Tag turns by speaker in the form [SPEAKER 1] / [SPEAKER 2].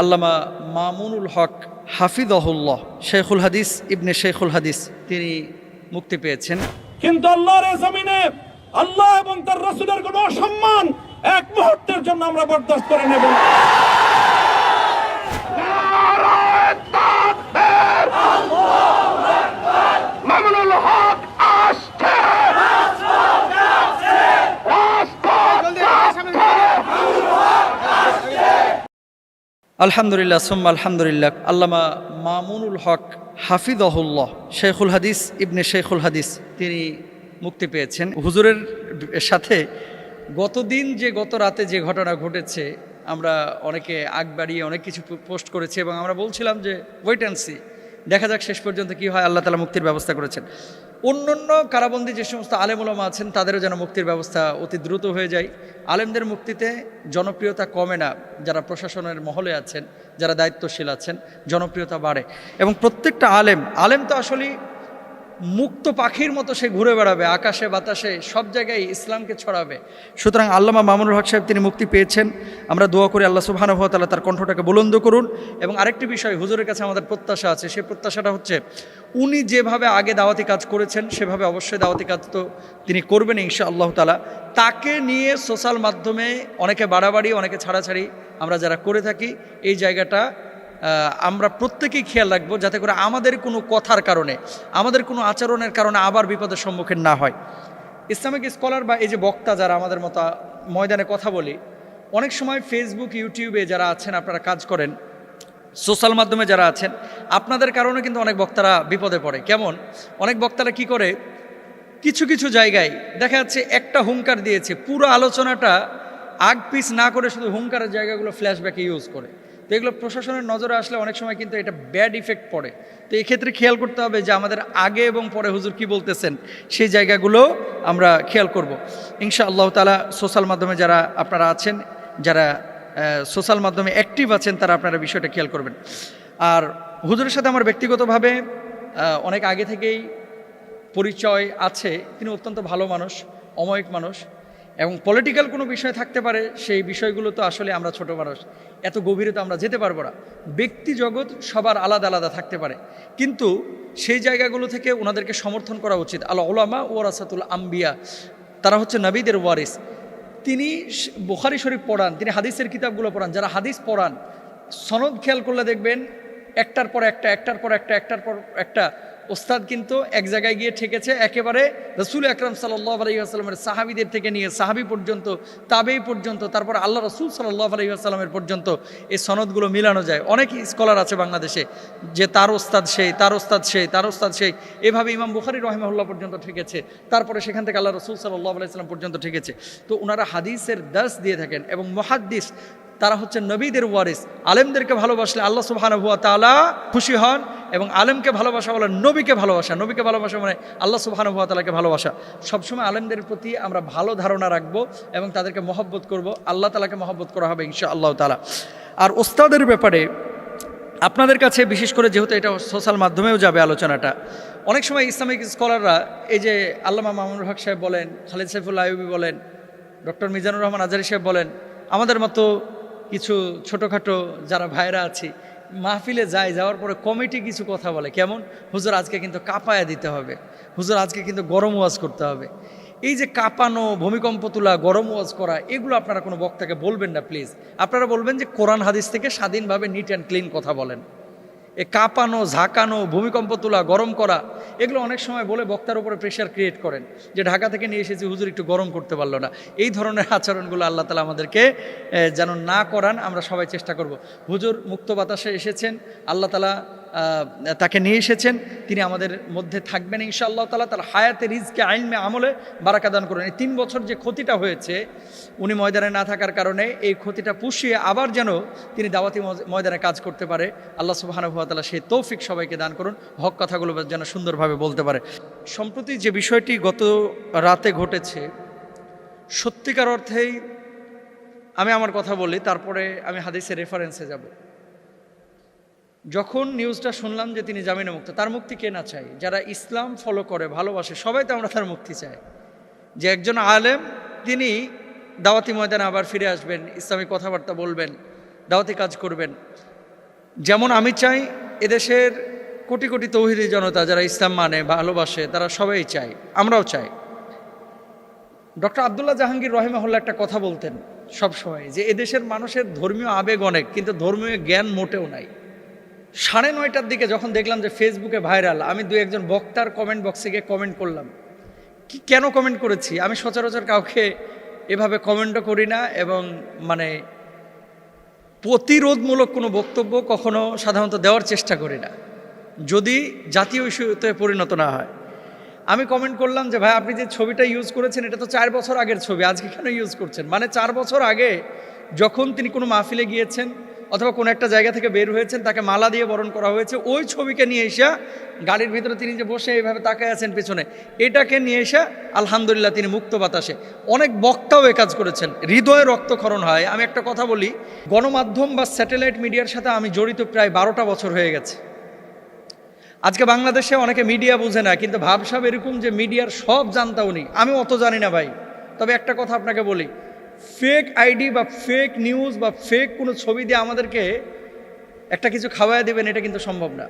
[SPEAKER 1] আল্লামা মামুনুল হক হাফিদহুল্লাহ শেখুল হাদিস ইবনে শেখুল হাদিস, তিনি মুক্তি পেয়েছেন।
[SPEAKER 2] কিন্তু আল্লাহর জমিনে আল্লাহ এবং তার রসুলের কোন অসম্মান এক মুহূর্তের জন্য আমরা বরদাস্ত করে নেব না।
[SPEAKER 3] মামুনুল হক আসছে
[SPEAKER 1] আলহামদুলিল্লাহ, সুম্মা আলহামদুলিল্লাহ। আল্লামা মামুনুল হক হাফিদহুল্লাহ শেখুল হাদিস, ইবনে শেখুল হাদিস, তিনি মুক্তি পেয়েছেন। হুজুরের সাথে গতদিন যে গত রাতে যে ঘটনা ঘটেছে, আমরা অনেকে আগ বাড়িয়ে অনেক কিছু পোস্ট করেছি এবং আমরা বলছিলাম যে ওয়েট অ্যান্ড সি দেখা যাক শেষ পর্যন্ত কি হয়, আল্লাহ তালা মুক্তির ব্যবস্থা করেছেন। অন্য অন্য কারাবন্দী যে সমস্ত আলেমুলামা আছেন, তাদেরও যেন মুক্তির ব্যবস্থা অতি দ্রুত হয়ে যায়। আলেমদের মুক্তিতে জনপ্রিয়তা কমে না, যারা প্রশাসনের মহলে আছেন, যারা দায়িত্বশীল আছেন, জনপ্রিয়তা বাড়ে। এবং প্রত্যেকটা আলেম আলেম তো আসলে মুক্ত পাখির মতো সে ঘুরে বেড়াবে, আকাশে, বাতাসে, সব জায়গায় ইসলামকে ছড়াবে। সুতরাং আল্লামা মামুনুল হক সাহেব তিনি মুক্তি পেয়েছেন। আমরা দোয়া করি আল্লাহ সুবহানাহু তাআলা তার কণ্ঠটাকে বুলন্দ করুন। এবং আরেকটি বিষয়, হুজুরের কাছে আমাদের প্রত্যাশা আছে। সেই প্রত্যাশাটা হচ্ছে, উনি যেভাবে আগে দাওয়াতি কাজ করেছেন, সেভাবে অবশ্যই দাওয়াতি কাজ তো তিনি করবেন ইনশা আল্লাহ তালা তাকে নিয়ে সোশ্যাল মাধ্যমে অনেকে বাড়াবাড়ি, অনেকে ছাড়াছাড়ি আমরা যারা করে থাকি, এই জায়গাটা আমরা প্রত্যেকেই খেয়াল রাখব যাতে করে আমাদের কোনো কথার কারণে, আমাদের কোনো আচরণের কারণে আবার বিপদের সম্মুখীন না হয়। ইসলামিক স্কলার বা এই যে বক্তা যারা আমাদের মতো ময়দানে কথা বলি, অনেক সময় ফেসবুক ইউটিউবে যারা আছেন, আপনারা কাজ করেন সোশ্যাল মাধ্যমে যারা আছেন, আপনাদের কারণে কিন্তু অনেক বক্তারা বিপদে পড়ে। কেমন? অনেক বক্তারা কি করে? কিছু কিছু জায়গায় দেখা যাচ্ছে একটা হুঙ্কার দিয়েছে, পুরো আলোচনাটা আগ পিস না করে শুধু হুঙ্কারের জায়গাগুলো ফ্ল্যাশব্যাকে ইউজ করে। তো এগুলো প্রশাসনের নজরে আসলে অনেক সময় কিন্তু এটা ব্যাড ইফেক্ট পড়ে। তো এই ক্ষেত্রে খেয়াল করতে হবে যে আমাদের আগে এবং পরে হুজুর কি বলতেছেন, সেই জায়গাগুলো আমরা খেয়াল করব। ইনশা আল্লাহ তালা সোশ্যাল মাধ্যমে যারা আপনারা আছেন, যারা সোশ্যাল মাধ্যমে অ্যাক্টিভ আছেন, তারা আপনারা বিষয়টা খেয়াল করবেন। আর হুজুরের সাথে আমার ব্যক্তিগতভাবে অনেক আগে থেকেই পরিচয় আছে। তিনি অত্যন্ত ভালো মানুষ, অময়িক মানুষ। এবং পলিটিক্যাল কোনো বিষয় থাকতে পারে, সেই বিষয়গুলো তো আসলে আমরা ছোট মানুষ, এত গভীরে তো আমরা যেতে পারব না। ব্যক্তি জগৎ সবার আলাদা আলাদা থাকতে পারে। কিন্তু সেই জায়গাগুলো থেকে ওনাদেরকে সমর্থন করা উচিত। আল্লাহ ওলামা ও রাসাতুল আম্বিয়া, তারা হচ্ছে নবীদের ওয়ারিস। তিনি বুখারি শরীফ পড়ান, তিনি হাদিসের কিতাবগুলো পড়ান। যারা হাদিস পড়ান, সনদ খেয়াল করলে দেখবেন, একটার পর একটা, একটার পর একটা, একটার পর একটা ওস্তাদ কিন্তু এক জায়গায় গিয়ে ঠেকেছে, একেবারে রসুল আকরম সাল্লাহ আলহিহাস্লামের সাহাবিদের থেকে নিয়ে সাহাবি পর্যন্ত, তাবেই পর্যন্ত, তারপর আল্লাহ রসুল সাল্লাহ আলহিহাস্লামের পর্যন্ত এই সনদগুলো মিলানো যায়। অনেক স্কলার আছে বাংলাদেশে যে তার ওস্তাদ সেই, তার ওস্তাদ সেই, তার ওস্তাদ সেই, এভাবে ইমাম বুখারি রহমাহুল্লাহ পর্যন্ত ঠেকেছে, তারপরে সেখান থেকে আল্লাহ রসুল সাল্লাহ আলাইসাল্লাম পর্যন্ত ঠেকেছে। তো ওনারা হাদিসের দাস দিয়ে থাকেন এবং মহাদ্দিস তারা হচ্ছে নবীদের ওয়ারিস। আলেমদেরকে ভালোবাসলে আল্লাহ সুবহান হুয়া তালা খুশি হন এবং আলেমকে ভালোবাসা বলে নবীকে ভালোবাসা। নবীকে ভালোবাসা মানে আল্লাহ সুবহান হুয়া তালাকে ভালোবাসা। সবসময় আলেমদের প্রতি আমরা ভালো ধারণা রাখব এবং তাদেরকে মহব্বত করব। আল্লাহ তালাকে মহব্বত করা হবে ইনশা আল্লাহ তালা আর ওস্তাদের ব্যাপারে আপনাদের কাছে বিশেষ করে যেহেতু এটা সোশ্যাল মাধ্যমেও যাবে আলোচনাটা, অনেক সময় ইসলামিক স্কলাররা এই যে আল্লামা মামুনুল হক সাহেব বলেন, খালিদ সাইফুল্লাহ আইবি বলেন, ডক্টর মিজানুর রহমান আজারি সাহেব বলেন, আমাদের মতো কিছু ছোটোখাটো যারা ভাইরা আছি, মাহফিলে যাই, যাওয়ার পরে কমিটি কিছু কথা বলে। কেমন? হুজুর, আজকে কিন্তু কাঁপায়া দিতে হবে। হুজুর, আজকে কিন্তু গরম ওয়াজ করতে হবে। এই যে কাঁপানো, ভূমিকম্প তোলা, গরম ওয়াজ করা, এগুলো আপনারা কোনো বক্তাকে বলবেন না, প্লিজ। আপনারা বলবেন যে কোরআন হাদিস থেকে স্বাধীনভাবে নিট অ্যান্ড ক্লিন কথা বলেন। এ কাঁপানো, ঝাঁকানো, ভূমিকম্প তোলা, গরম করা, এগুলো অনেক সময় বলে বক্তার উপরে প্রেশার ক্রিয়েট করেন যে ঢাকা থেকে নিয়ে এসেছি, হুজুর একটু গরম করতে পারল না। এই ধরনের আচরণগুলো আল্লাহ তালা আমাদেরকে যেন না করান, আমরা সবাই চেষ্টা করব। হুজুর মুক্ত বাতাসে এসেছেন, আল্লাহ তালা তাকে নিয়ে এসেছেন। তিনি আমাদের মধ্যে থাকবেন ইনশাআল্লাহ তালা তার হায়াতে রিজকে আইনমে আমলে বারাকা দান করেন। এই তিন বছর যে ক্ষতিটা হয়েছে, উনি ময়দানে না থাকার কারণে এই ক্ষতিটা পুষিয়ে আবার যেন তিনি দাওয়াতি ময়দানে কাজ করতে পারে। আল্লাহ সুবাহানুভাতালা সেই তৌফিক সবাইকে দান করুন। হক কথাগুলো যেন সুন্দরভাবে বলতে পারে। সম্প্রতি যে বিষয়টি গত রাতে ঘটেছে, সত্যিকার অর্থেই আমি আমার কথা বলি, তারপরে আমি হাদিসের রেফারেন্সে যাব। যখন নিউজটা শুনলাম যে তিনি জামিনে মুক্ত, তার মুক্তি কে না চাই যারা ইসলাম ফলো করে, ভালোবাসে, সবাই তো আমরা তার মুক্তি চাই। যে একজন আলেম, তিনি দাওয়াতি ময়দানে আবার ফিরে আসবেন, ইসলামিক কথাবার্তা বলবেন, দাওয়াতি কাজ করবেন। যেমন আমি চাই, এদেশের কোটি কোটি তৌহিদি জনতা যারা ইসলাম মানে ভালোবাসে, তারা সবাই চায়, আমরাও চাই। ডক্টর আবদুল্লাহ জাহাঙ্গীর রহিমাহুল্লাহ একটা কথা বলতেন সবসময়, যে এদেশের মানুষের ধর্মীয় আবেগ অনেক, কিন্তু ধর্মীয় জ্ঞান মোটেও নাই। সাড়ে নয়টার দিকে যখন দেখলাম যে ফেসবুকে ভাইরাল আমি দু একজন বক্তার কমেন্ট বক্সে গিয়ে কমেন্ট করলাম। কি, কেন কমেন্ট করেছি? আমি সচরাচর কাউকে এভাবে কমেন্টও করি না এবং মানে প্রতিরোধমূলক কোনো বক্তব্য কখনো সাধারণত দেওয়ার চেষ্টা করি না। যদি জাতীয় ইস্যুতে পরিণত না হয়। আমি কমেন্ট করলাম যে, ভাই, আপনি যে ছবিটা ইউজ করেছেন, এটা তো চার বছর আগের ছবি, আজকে কেন ইউজ করছেন? মানে চার বছর আগে যখন তিনি কোনো মাহফিলে গিয়েছেন অথবা কোনো একটা জায়গা থেকে বের হয়েছেন, তাকে মালা দিয়ে বরণ করা হয়েছে, ওই ছবিকে নিয়ে এসে গাড়ির ভিতরে তিনি যে বসে এইভাবে তাকায় আছেন পেছনে, এটাকে নিয়ে এসে আলহামদুলিল্লাহ তিনি মুক্ত বাতাসে। অনেক বক্তাও এ কাজ করেছেন। হৃদয়ে রক্তক্ষরণ হয়। আমি একটা কথা বলি, গণমাধ্যম বা স্যাটেলাইট মিডিয়ার সাথে আমি জড়িত প্রায় বারোটা বছর হয়ে গেছে। আজকে বাংলাদেশে অনেকে মিডিয়া বুঝে না, কিন্তু ভাবসাব এরকম যে মিডিয়ার সব জানতা উনি। আমি অত জানি না ভাই। তবে একটা কথা আপনাকে বলি ফেক আইডি বা ফেক নিউজ বা ফেক কোনো ছবি দিয়ে আমাদেরকে একটা কিছু খাওয়াই দেবেন, এটা কিন্তু সম্ভব না।